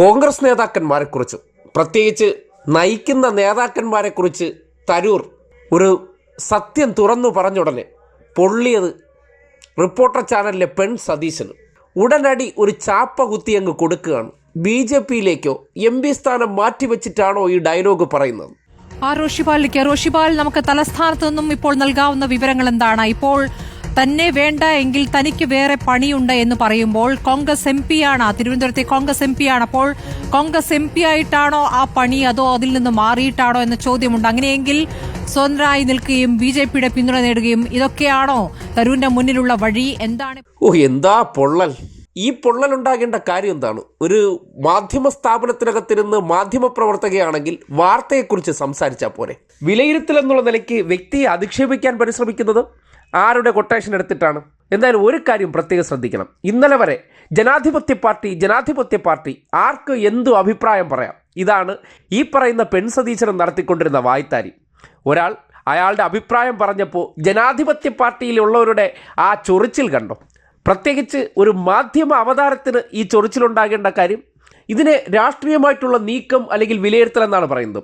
കോൺഗ്രസ് നേതാക്കന്മാരെക്കുറിച്ച് പ്രത്യേകിച്ച് നയിക്കുന്ന നേതാക്കന്മാരെക്കുറിച്ച് തരൂർ ഒരു സത്യം തുറന്നു പറഞ്ഞുടനെ പൊള്ളിയത് റിപ്പോർട്ടർ ചാനലിലെ പെൺ സതീശന്. ഉടനടി ഒരു ചാപ്പ കുത്തി അങ്ങ് കൊടുക്കുകയാണ്. ബി ജെ പിയിലേക്കോ എം പി സ്ഥാനം മാറ്റിവെച്ചിട്ടാണോ ഈ ഡയലോഗ് പറയുന്നത്? ആ റോഷിപാലിലേക്ക് റോഷിപാൽ നമുക്ക് തലസ്ഥാനത്ത് നിന്നും ഇപ്പോൾ നൽകാവുന്ന വിവരങ്ങൾ എന്താണ്? ഇപ്പോൾ തന്നെ വേണ്ട എങ്കിൽ തനിക്ക് വേറെ പണിയുണ്ട് എന്ന് പറയുമ്പോൾ കോൺഗ്രസ് എം ആണ് തിരുവനന്തപുരത്തെ കോൺഗ്രസ് എം ആണ് അപ്പോൾ കോൺഗ്രസ് എം പി ആയിട്ടാണോ ആ പണി അതോ അതിൽ നിന്ന് മാറിയിട്ടാണോ എന്ന ചോദ്യമുണ്ട്. അങ്ങനെയെങ്കിൽ സ്വതന്ത്രരായി നിൽക്കുകയും ബി ജെ പിയുടെ പിന്തുണ നേടുകയും ഇതൊക്കെയാണോ തരൂരിന്റെ മുന്നിലുള്ള വഴി? എന്താണ്? ഓ എന്താ പൊള്ളൽ? ഈ പൊള്ളൽ ഉണ്ടാകേണ്ട കാര്യം എന്താണ്? ഒരു മാധ്യമ സ്ഥാപനത്തിനകത്തിരുന്ന് മാധ്യമ പ്രവർത്തകയാണെങ്കിൽ വാർത്തയെക്കുറിച്ച് സംസാരിച്ചാൽ പോരെ. വിലയിരുത്തൽ എന്നുള്ള നിലയ്ക്ക് വ്യക്തിയെ അധിക്ഷേപിക്കാൻ പരിശ്രമിക്കുന്നത് ആരുടെ കൊട്ടേഷൻ എടുത്തിട്ടാണ്? എന്തായാലും ഒരു കാര്യം പ്രത്യേകം ശ്രദ്ധിക്കണം. ഇന്നലെ വരെ ജനാധിപത്യ പാർട്ടി ജനാധിപത്യ പാർട്ടി ആർക്ക് എന്തു അഭിപ്രായം പറയാം? ഇതാണ് ഈ പറയുന്ന പെൺസതീശനം നടത്തിക്കൊണ്ടിരുന്ന വായ്ത്താരി. ഒരാൾ അയാളുടെ അഭിപ്രായം പറഞ്ഞപ്പോൾ ജനാധിപത്യ പാർട്ടിയിലുള്ളവരുടെ ആ ചൊറിച്ചിൽ കണ്ടോ? പ്രത്യേകിച്ച് ഒരു മാധ്യമ അവതാരത്തിന് ഈ ചൊറിച്ചിലുണ്ടാകേണ്ട കാര്യം ഇതിനെ രാഷ്ട്രീയമായിട്ടുള്ള നീക്കം അല്ലെങ്കിൽ വിലയിരുത്തൽ എന്നാണ് പറയുന്നത്.